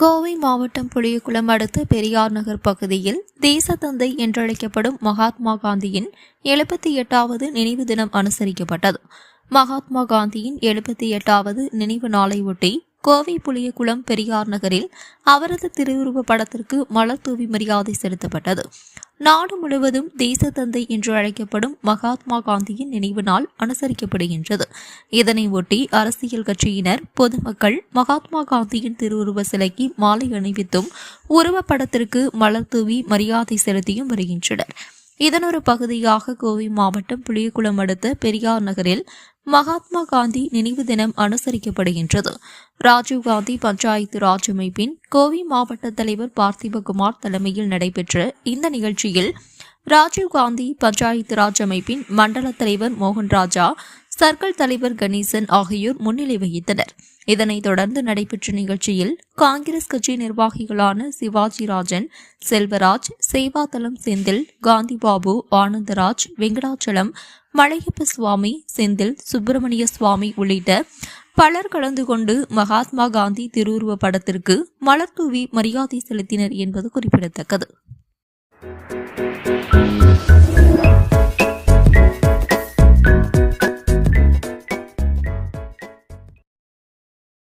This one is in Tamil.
கோவை மாவட்டம் புளியகுளம் அடுத்த பெரியார் நகர் பகுதியில் தேசத்தந்தை என்றழைக்கப்படும் மகாத்மா காந்தியின் எழுபத்தி எட்டாவது நினைவு தினம் அனுசரிக்கப்பட்டது. மகாத்மா காந்தியின் எழுபத்தி எட்டாவது நினைவு நாளையொட்டி கோவை புளியகுளம் பெரியார் நகரில் அவரது திருவுருவ படத்திற்கு மலர் தூவி மரியாதை செலுத்தப்பட்டது. நாடு முழுவதும் தேசத்தந்தை என்று அழைக்கப்படும் மகாத்மா காந்தியின் நினைவு நாள் அனுசரிக்கப்படுகின்றது. இதனை ஒட்டி அரசியல் கட்சியினர் பொதுமக்கள் மகாத்மா காந்தியின் திருவுருவ சிலைக்கு மாலை அணிவித்தும் உருவப்படத்திற்கு மலர் தூவி மரியாதை செலுத்தியும் வருகின்றனர். இதன் ஒரு பகுதியாக கோவை மாவட்டம் புளியகுளம் அடுத்த பெரியார் நகரில் மகாத்மா காந்தி நினைவு தினம் அனுசரிக்கப்படுகின்றது. ராஜீவ்காந்தி பஞ்சாயத்து ராஜ் அமைப்பின் கோவை மாவட்ட தலைவர் பார்த்திபகுமார் தலைமையில் நடைபெற்ற இந்த நிகழ்ச்சியில் ராஜீவ்காந்தி பஞ்சாயத்து ராஜ் அமைப்பின் மண்டல தலைவர் மோகன் ராஜா சர்க்கிள் தலைவர் கணேசன் ஆகியோர் முன்னிலை வகித்தனர். இதனைத் தொடர்ந்து நடைபெற்ற நிகழ்ச்சியில் காங்கிரஸ் கட்சி நிர்வாகிகளான சிவாஜி ராஜன் செல்வராஜ் சேவாதளம் செந்தில் காந்திபாபு ஆனந்தராஜ் வெங்கடாச்சலம் மலையப்ப சுவாமி செந்தில் சுப்பிரமணிய சுவாமி உள்ளிட்ட பலர் கலந்து கொண்டு மகாத்மா காந்தி திருவுருவ படத்திற்கு மலர்தூவி மரியாதை செலுத்தினர் என்பது குறிப்பிடத்தக்கது.